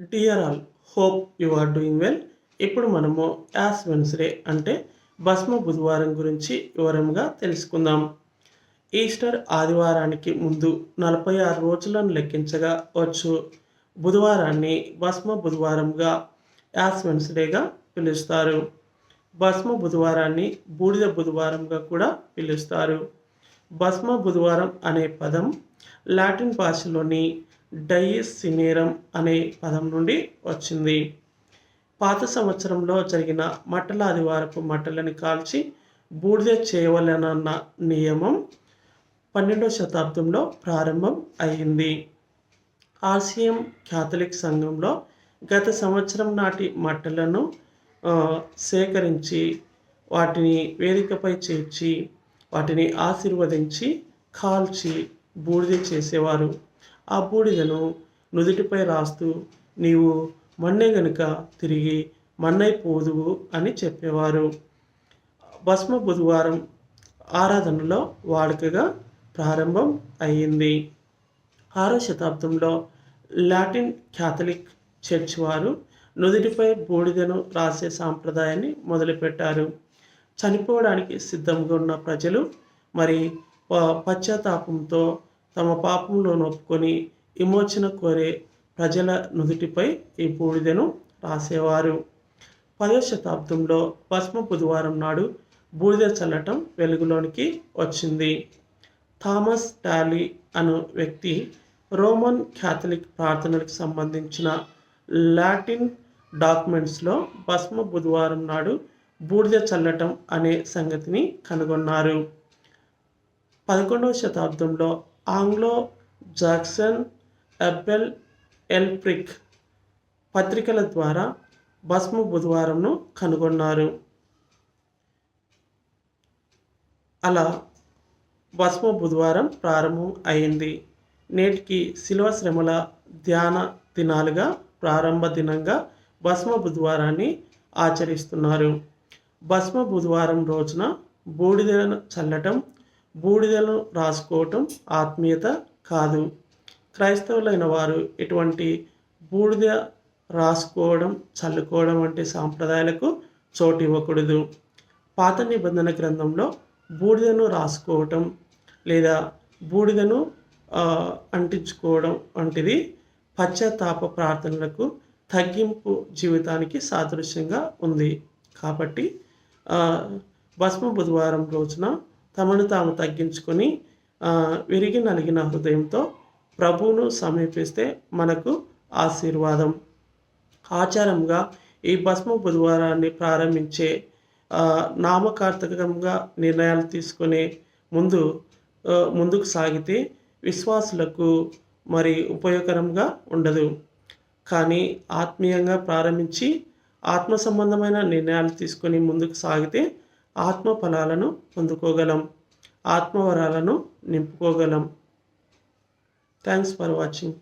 Dear all hope you are doing well ఇప్పుడు మనము as Wednesday అంటే భస్మ బుధవారం గురించి వివరంగా తెలుసుకుందాం. ఈస్టర్ ఆదివారానికి ముందు నలభై ఆరు రోజులను లెక్కించగా వచ్చు. బుధవారాన్ని భస్మ బుధవారంగా యాస్ వెన్స్డేగా పిలుస్తారు. భస్మ బుధవారాన్ని బూడిద బుధవారంగా కూడా పిలుస్తారు. భస్మ బుధవారం అనే పదం లాటిన్ భాషలోని డయిస్ సినేరం అనే పదం నుండి వచ్చింది. పాత సంవత్సరంలో జరిగిన మట్టల ఆదివారపు మట్టలను కాల్చి బూడిద చేయవలనన్న నియమం పన్నెండవ శతాబ్దంలో ప్రారంభం అయింది ఆసియం క్యాథలిక్ సంఘంలో గత సంవత్సరం నాటి మట్టలను సేకరించి వాటిని వేదికపై చేర్చి వాటిని ఆశీర్వదించి కాల్చి బూడిద చేసేవారు. ఆ బూడిదను నుదుటిపై రాస్తూ నీవు మన్నే గనుక తిరిగి మన్నైపోదువు అని చెప్పేవారు. భస్మ బుధవారం ఆరాధనలో వాడుకగా ప్రారంభం అయ్యింది. ఆరో శతాబ్దంలో లాటిన్ క్యాథలిక్ చర్చ్ వారు నుదుటిపై బూడిదను రాసే సాంప్రదాయాన్ని మొదలుపెట్టారు. చనిపోవడానికి సిద్ధంగా ఉన్న ప్రజలు మరి పశ్చాత్తాపంతో తమ పాపంలో నొప్పుకొని విమోచన కోరే ప్రజల నుదుటిపై ఈ బూడిదను రాసేవారు. పదో శతాబ్దంలో భస్మ బుధవారం నాడు బూడిద చల్లటం వెలుగులోనికి వచ్చింది. థామస్ టాలీ అను వ్యక్తి రోమన్ క్యాథలిక్ ప్రార్థనలకు సంబంధించిన లాటిన్ డాక్యుమెంట్స్లో భస్మ బుధవారం నాడు బూడిద చల్లటం అనే సంగతిని కనుగొన్నారు. పదకొండవ శతాబ్దంలో ఆంగ్లో జాక్సన్ ఎబ్బెల్ ఎల్ప్రిక్ పత్రికల ద్వారా భస్మ బుధవారంను కనుగొన్నారు. అలా భస్మ బుధవారం ప్రారంభం అయింది. నేటికి శిల్వ శ్రమల ధ్యాన దినాలుగా ప్రారంభ దినంగా భస్మ బుధవారాన్ని ఆచరిస్తున్నారు. భస్మ బుధవారం రోజున బూడిదను చల్లటం బూడిదలను రాసుకోవటం ఆత్మీయత కాదు. క్రైస్తవులైన వారు ఇటువంటి బూడిద రాసుకోవడం చల్లుకోవడం వంటి సాంప్రదాయాలకు చోటు ఇవ్వకూడదు. పాత నిబంధన గ్రంథంలో బూడిదను రాసుకోవటం లేదా బూడిదను అంటించుకోవడం వంటిది పశ్చాత్తాప ప్రార్థనలకు తగ్గింపు జీవితానికి సాదృశ్యంగా ఉంది. కాబట్టి భస్మ బుధవారం రోజున తమను తాము తగ్గించుకొని విరిగి నలిగిన హృదయంతో ప్రభువును సమీపిస్తే మనకు ఆశీర్వాదం. ఆచారంగా ఈ భస్మ బుధవారాన్ని ప్రారంభించే నామకార్థకంగా నిర్ణయాలు తీసుకునే ముందు ముందుకు సాగితే విశ్వాసులకు మరి ఉపయోగకరంగా ఉండదు. కానీ ఆత్మీయంగా ప్రారంభించి ఆత్మ సంబంధమైన నిర్ణయాలు తీసుకొని ముందుకు సాగితే ఆత్మ ఫలాలను పొందుకోగలం. ఆత్మవరాలను నింపుకోగలం. Thanks for watching